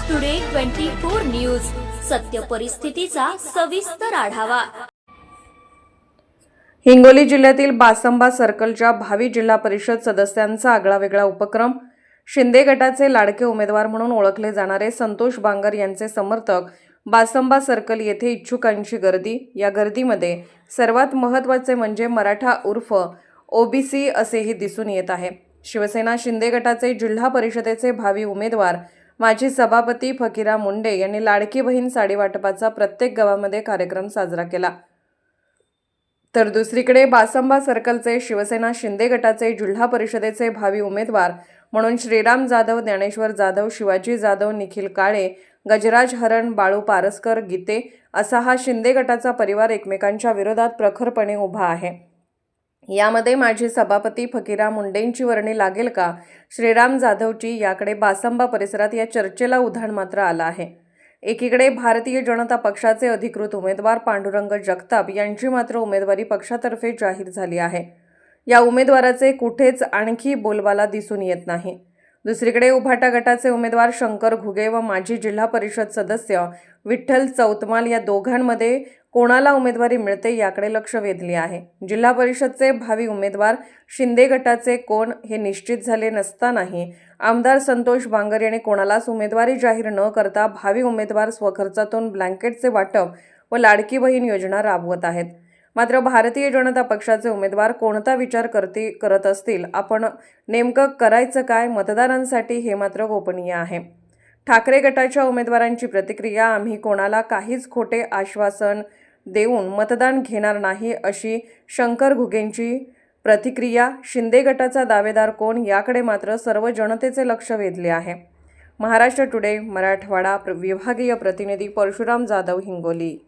Maharashtra today twenty four news सत्य परिस्थितीचा सविस्तर आढावा. हिंगोली जिल्ह्यातील बासंबा सर्कलच्या भावी जिल्हा परिषद सदस्यांचा आगळावेगळा उपक्रम. शिंदे गटाचे लाडके उमेदवार म्हणून ओळखले जाणारे संतोष बांगर यांचे समर्थक बासंबा सर्कल येथे इच्छुकांची गर्दी. या गर्दीमध्ये सर्वात महत्त्वाचे म्हणजे मराठा उर्फ ओबीसी असेही दिसून येत आहे. शिवसेना शिंदे गटाचे जिल्हा परिषदेचे भावी उमेदवार माजी सभापती फकीरा मुंडे यांनी लाडकी बहीण साडी वाटपाचा प्रत्येक गावामध्ये कार्यक्रम साजरा केला. तर दुसरीकडे बासंबा सर्कलचे शिवसेना शिंदे गटाचे जिल्हा परिषदेचे भावी उमेदवार म्हणून श्रीराम जाधव ज्ञानेश्वर जाधव शिवाजी जाधव निखिल काळे गजराज हरण बाळू पारसकर गीते असा हा शिंदे गटाचा परिवार एकमेकांच्या विरोधात प्रखरपणे उभा आहे. यामध्ये माजी सभापती फकीरा मुंडेंची वर्णी लागेल का? श्रीराम जाधवची याकडे बासंबा परिसरात या चर्चेला उधाण मात्र आलं आहे. एकीकडे भारतीय जनता पक्षाचे अधिकृत उमेदवार पांडुरंग जगताप यांची मात्र उमेदवारी पक्षातर्फे जाहीर झाली आहे. या उमेदवाराचे कुठेच आणखी बोलबाला दिसून येत नाही. दुसरीकडे उभाटा गटाचे उमेदवार शंकर घुगे व माजी जिल्हा परिषद सदस्य विठ्ठल चौतमाल या दोघांमध्ये कोणाला उमेदवारी मिळते याकडे लक्ष वेधले आहे. जिल्हा परिषदचे भावी उमेदवार शिंदे गटाचे कोण हे निश्चित झाले नसतानाही आमदार संतोष बांगर यांनी कोणालाच उमेदवारी जाहीर न करता भावी उमेदवार स्वखर्चातून ब्लँकेटचे वाटप व लाडकी बहीण योजना राबवत आहेत. मात्र भारतीय जनता पक्षाचे उमेदवार कोणता विचार करते करत असतील? आपण नेमकं करायचं काय? मतदारांसाठी हे मात्र गोपनीय आहे. ठाकरे गटाच्या उमेदवारांची प्रतिक्रिया आम्ही कोणाला काहीच खोटे आश्वासन देऊन मतदान घेणार नाही अशी शंकर घुगेंची प्रतिक्रिया शिंदे गटाचा दावेदार कोण याकडे मात्र सर्व जनतेचे लक्ष वेधले आहे. महाराष्ट्र टुडे मराठवाडा प्र- विभागीय प्रतिनिधी परशुराम जाधव हिंगोली.